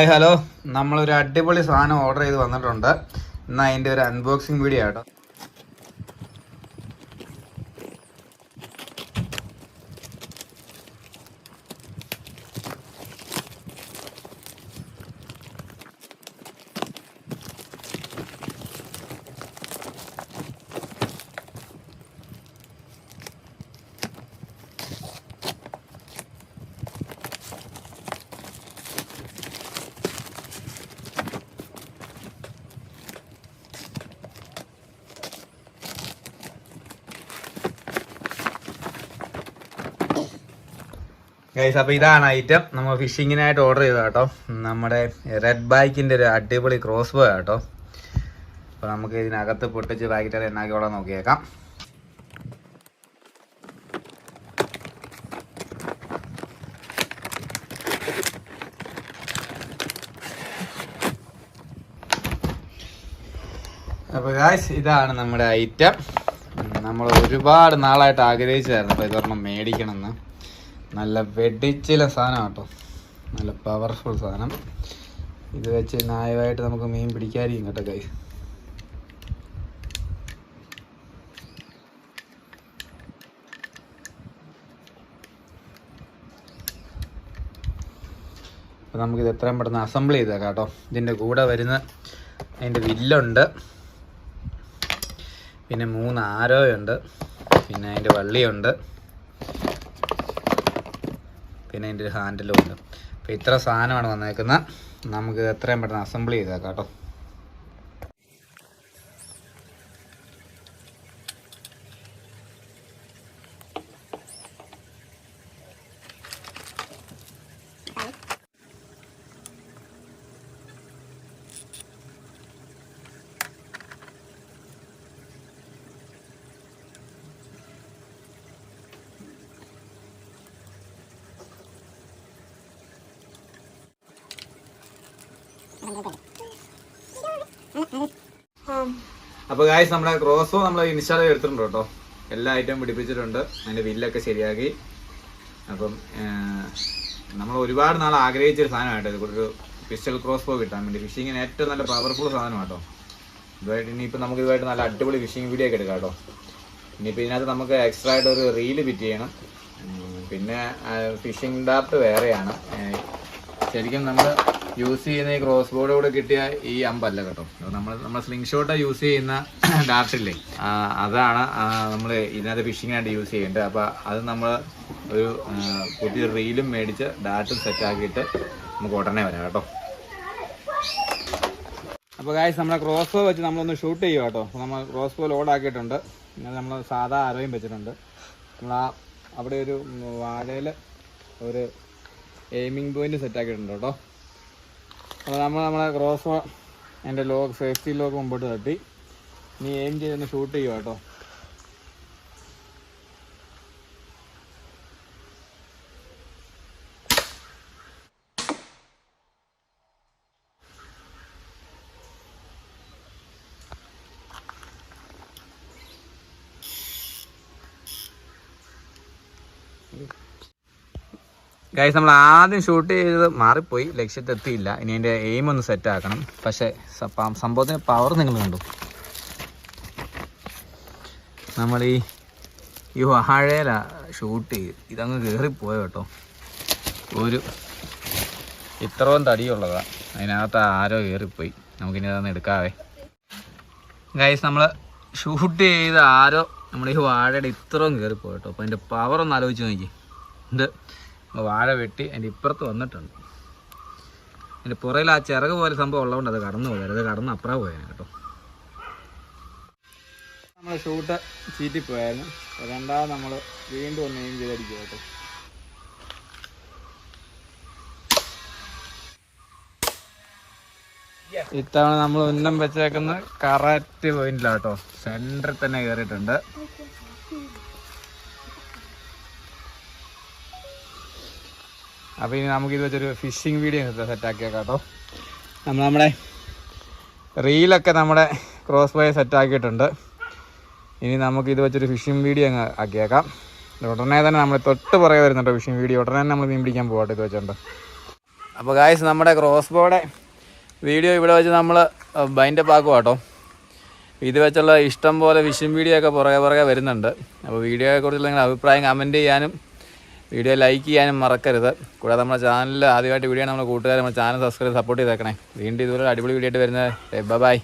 Hi hello നമ്മളൊരു അടിപൊളി സാധനം ഓർഡർ ചെയ്ത് വന്നിട്ടുണ്ട്. എന്നാൽ അതിന്റെ ഒരു അൺബോക്സിങ് വീഡിയോ ആട്ടോ. ഗൈസ് അപ്പോൾ ഇതാണ് ഐറ്റം നമ്മൾ ഫിഷിങ്ങിനായിട്ട് ഓർഡർ ചെയ്തത് കേട്ടോ. നമ്മുടെ റെഡ് ബൈക്കിന്റെ ഒരു അടിപൊളി ക്രോസ് ബോ കേട്ടോ. അപ്പോൾ നമുക്ക് ഇതിനകത്ത് പൊട്ടിച്ച് പാക്കറ്റ് എന്നാക്കിയോളാം നോക്കിയേക്കാം. അപ്പോൾ ഗായ്സ് ഇതാണ് നമ്മുടെ ഐറ്റം നമ്മൾ ഒരുപാട് നാളായിട്ട് ആഗ്രഹിച്ചതായിരുന്നു. അപ്പോൾ ഇതൊരെണ്ണം മേടിക്കണമെന്ന്. നല്ല വെടിച്ചില സാധനം കേട്ടോ. നല്ല പവർഫുൾ സാധനം. ഇത് വെച്ച് ന്യായമായിട്ട് നമുക്ക് മീൻ പിടിക്കാതിരിക്കും കേട്ടോ കൈ അപ്പോൾ നമുക്കിത് എത്രയും പെട്ടെന്ന് അസംബിൾ ചെയ്തേക്കാം കേട്ടോ. ഇതിന്റെ കൂടെ വരുന്ന അതിന്റെ വില്ലുണ്ട്. പിന്നെ മൂന്ന് ആരോയുണ്ട് പിന്നെ അതിന്റെ വള്ളിയുണ്ട്. പിന്നെ അതിന്റെ ഒരു ഹാൻഡിലും ഉണ്ട്. അപ്പോൾ ഇത്ര സാധനമാണ് വന്നേക്കുന്നത്. നമുക്ക് എത്രയും പെട്ടെന്ന് അസംബിൾ ചെയ്തേക്കാം കേട്ടോ. അപ്പോൾ ഗായ്സ് നമ്മുടെ ക്രോസോ നമ്മൾ ഇൻസ്റ്റാൾ എടുത്തിട്ടുണ്ട് കേട്ടോ. എല്ലാ ഐറ്റം പിടിപ്പിച്ചിട്ടുണ്ട്. അതിന്റെ ബില്ലൊക്കെ ശരിയാക്കി. അപ്പം നമ്മൾ ഒരുപാട് നാൾ ആഗ്രഹിച്ചൊരു സാധനമായിട്ട് ഒരു പിസ്റ്റൽ ക്രോസ് ബോ കിട്ടാൻ വേണ്ടി. ഫിഷിങ്ങിന് ഏറ്റവും നല്ല പവർഫുൾ സാധനം കേട്ടോ. ഇതുമായിട്ട് ഇനിയിപ്പോൾ നമുക്ക് ഇതുമായിട്ട് നല്ല അടിപൊളി ഫിഷിംഗ് വീഡിയോ ഒക്കെ എടുക്കാം കേട്ടോ. ഇനിയിപ്പോൾ ഇതിനകത്ത് നമുക്ക് എക്സ്ട്രാ ആയിട്ട് ഒരു റീൽ ഫിറ്റ് ചെയ്യണം. പിന്നെ ഫിഷിംഗ് ഡാർട്ട് വേറെയാണ്. ശരിക്കും നമ്മൾ യൂസ് ചെയ്യുന്ന ഈ ക്രോസ് ബോർഡ് കൂടെ കിട്ടിയ ഈ അമ്പല്ല കേട്ടോ. നമ്മൾ നമ്മൾ സ്ലിംഗ് ഷോട്ട് യൂസ് ചെയ്യുന്ന ഡാർട്ടില്ലേ അതാണ് നമ്മൾ ഇതിനകത്ത് ഫിഷിങ്ങിനായിട്ട് യൂസ് ചെയ്യേണ്ടത്. അപ്പോൾ അത് നമ്മൾ ഒരു പുതിയ റീലും മേടിച്ച് ഡാർട്ടും സെറ്റാക്കിയിട്ട് നമുക്ക് ഉടനെ വരാം കേട്ടോ. അപ്പോൾ ഗായ്സ് നമ്മളെ ക്രോസ് ബോ വെച്ച് നമ്മളൊന്ന് ഷൂട്ട് ചെയ്യുക കേട്ടോ. നമ്മൾ ക്രോസ് ബോ ലോഡ് ആക്കിയിട്ടുണ്ട്. പിന്നെ നമ്മൾ സാധാ അരയും വെച്ചിട്ടുണ്ട്. നമ്മൾ ആ അവിടെ ഒരു വാഴയിൽ ഒരു എയിമിംഗ് പോയിന്റ് സെറ്റ് ആക്കിയിട്ടുണ്ട് കേട്ടോ. അപ്പോൾ നമ്മൾ നമ്മളെ ക്രോസ് എന്റെ ലോക്ക് സേഫ്റ്റി ലോക്ക് മുമ്പോട്ട് തട്ടി. നീ എയിം ചെയ്തൊന്ന് ഷൂട്ട് ചെയ്യുക കേട്ടോ. ഗൈസ് നമ്മൾ ആദ്യം ഷൂട്ട് ചെയ്തത് മാറിപ്പോയി. ലക്ഷ്യത്തെത്തിയില്ല ഇനി അതിന്റെ എയിം ഒന്ന് സെറ്റ് ആക്കണം. പക്ഷേ സംഭവത്തിന് പവർ നിങ്ങൾ കണ്ടു. നമ്മൾ ഈ ഈ വാഴയില ഷൂട്ട് ചെയ്ത് ഇതങ്ങ് കയറിപ്പോയ കേട്ടോ. ഒരു ഇത്രയും തടിയുള്ളതാണ് അതിനകത്ത് ആരോ കയറിപ്പോയി നമുക്കിനി അതൊന്ന് എടുക്കാവേ. ഗൈസ് നമ്മൾ ഷൂട്ട് ചെയ്ത് ആരോ നമ്മൾ ഈ വാഴയുടെ ഇത്രയും കയറിപ്പോയി കേട്ടോ. അപ്പോൾ അതിന്റെ പവർ ഒന്ന് ആലോചിച്ച് നോക്കി ഇത് വാഴ വെട്ടി അതിന്റെ ഇപ്പുറത്ത് വന്നിട്ടുണ്ട്. അതിന്റെ പുറയിൽ ആ ചിറക് പോലെ സംഭവം ഉള്ളതുകൊണ്ട് അത് കടന്നു പോയത്. കടന്ന് അപ്പുറം പോയാണ് കേട്ടോ. നമ്മൾ ഷൂട്ട് ചീറ്റിപ്പോയായിരുന്നു രണ്ടാമത് നമ്മൾ വീണ്ടും ഒന്ന് എയിം ചെയ്തടിക്കുക കേട്ടോ. ഇത്തവണ നമ്മൾ ഉന്നം വെച്ചേക്കുന്ന കറക്റ്റ് പോയിന്റിലാട്ടോ സെന്ററിൽ തന്നെ കയറിയിട്ടുണ്ട് അപ്പോൾ ഇനി നമുക്ക് ഇത് വെച്ചൊരു ഫിഷിംഗ് വീഡിയോ സെറ്റാക്കിയേക്കാം കേട്ടോ. നമ്മൾ നമ്മുടെ റീലൊക്കെ നമ്മുടെ ക്രോസ് ബോയെ സെറ്റാക്കിയിട്ടുണ്ട് ഇനി നമുക്ക് ഇത് വെച്ചൊരു ഫിഷിംഗ് വീഡിയോ അങ്ങ് ആക്കിയേക്കാം. ഉടനെ തന്നെ നമ്മൾ തൊട്ട് പുറകെ വരുന്നുണ്ട് ഫിഷിംഗ് വീഡിയോ ഉടനെ തന്നെ നമ്മൾ മീൻ പിടിക്കാൻ പോകട്ടെ ഇത് വെച്ചുണ്ട്. അപ്പോൾ ഗായ്സ് നമ്മുടെ ക്രോസ് ബോയുടെ വീഡിയോ ഇവിടെ വെച്ച് നമ്മൾ ബൈൻഡപ്പ് ആക്കുക കേട്ടോ. ഇത് വെച്ചുള്ള ഇഷ്ടം പോലെ ഫിഷിംഗ് വീഡിയോ ഒക്കെ പുറകെ പുറകെ വരുന്നുണ്ട്. അപ്പോൾ വീഡിയോയെക്കുറിച്ചുള്ള നിങ്ങളുടെ അഭിപ്രായം കമന്റ് ചെയ്യാനും വീഡിയോ ലൈക്ക് ചെയ്യാനും മറക്കരുത്. കൂടാതെ നമ്മുടെ ചാനലിൽ ആദ്യമായിട്ട് വീഡിയോ നമ്മുടെ കൂട്ടുകാരെ നമ്മുടെ ചാനൽ സബ്സ്ക്രൈബ് സപ്പോർട്ട് ചെയ്തേക്കണേ. വീണ്ടും ഇതുപോലെ അടിപൊളി വീഡിയോ ആയിട്ട് വരുന്നത് ബൈ.